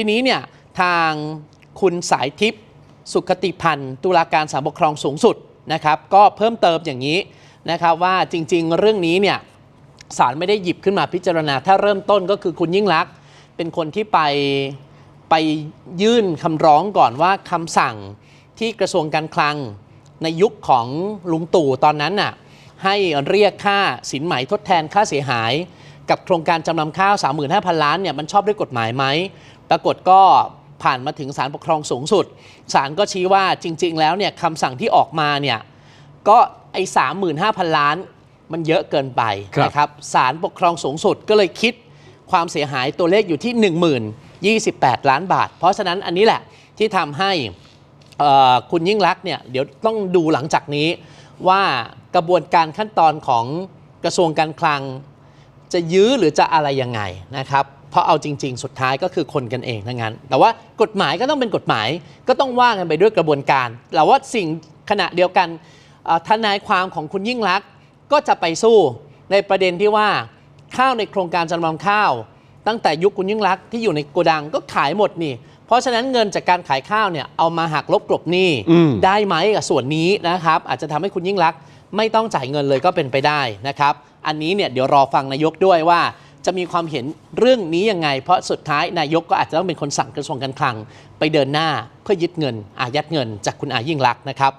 ทีนี้เนี่ยทางคุณสายทิพย์สุขติพันธ์ตุลาการศาลปกครองสูงสุดนะครับก็เพิ่มเติมอย่างนี้นะครับว่าจริงๆ เรื่องนี้เนี่ยศาลไม่ได้หยิบขึ้นมาพิจารณา ถ้าเริ่มต้นก็คือคุณยิ่งลักษณ์เป็นคนที่ไปไปยื่นคำร้องก่อนว่าคำสั่งที่กระทรวงการคลังในยุคของลุงตู่ตอนนั้นน่ะให้เรียกค่าสินไหมทดแทนค่าเสียหาย กับโครงการจำนำข้าว 35,000 ล้านเนี่ยมันชอบด้วยกฎหมายไหม ปรากฏก็ผ่านมาถึงศาลปกครองสูงสุด ศาลก็ชี้ว่าจริง ๆ แล้วเนี่ยคำสั่งที่ออกมาเนี่ยก็ไอ้35,000ล้านมันเยอะเกินไปครับนะครับศาลปกครองสูงสุดก็เลยคิดความเสียหายตัวเลขอยู่ที่10,028 ล้านบาท เพราะฉะนั้นอันนี้แหละที่ทำให้เอ่อคุณยิ่งรักษณ์เนี่ยเดี๋ยวต้องดูหลังจากนี้ว่ากระบวนการขั้นตอนของกระทรวงการคลัง จะยื้อหรือจะอะไรยังไงนะครับเพราะเอาจริง ๆ สุดท้ายก็คือคนกันเองทั้งนั้น แต่ว่ากฎหมายก็ต้องเป็นกฎหมายก็ต้องว่ากันไปด้วยกระบวนการแต่ว่าสิ่งขณะเดียวกันเอ่อทนายความของคุณยิ่งรักษณ์ก็จะไปสู้ในประเด็นที่ว่าข้าวในโครงการจำนำข้าว ตั้งแต่ยุคคุณยิ่งรักษณ์ที่อยู่ในโกดังก็ขายหมดนี่ เพราะฉะนั้นเงินจากการขายข้าวเนี่ยเอามาหักลบกลบหนี้อืมได้ไหมกับส่วนนี้นะครับ อาจจะทำให้คุณยิ่งรักษณ์ไม่ต้องจ่ายเงินเลยก็เป็นไปได้นะครับ อันนี้เนี่ยเดี๋ยวรอฟังนายกด้วยว่าจะมีความเห็นเรื่องนี้ยังไง เพราะสุดท้ายนายกก็อาจจะต้องเป็นคนสั่งกระทรวงการคลัง ไปเดินหน้าเพื่อยึดเงินอายัดเงินจากคุณอายิ่งรักษณ์นะครับ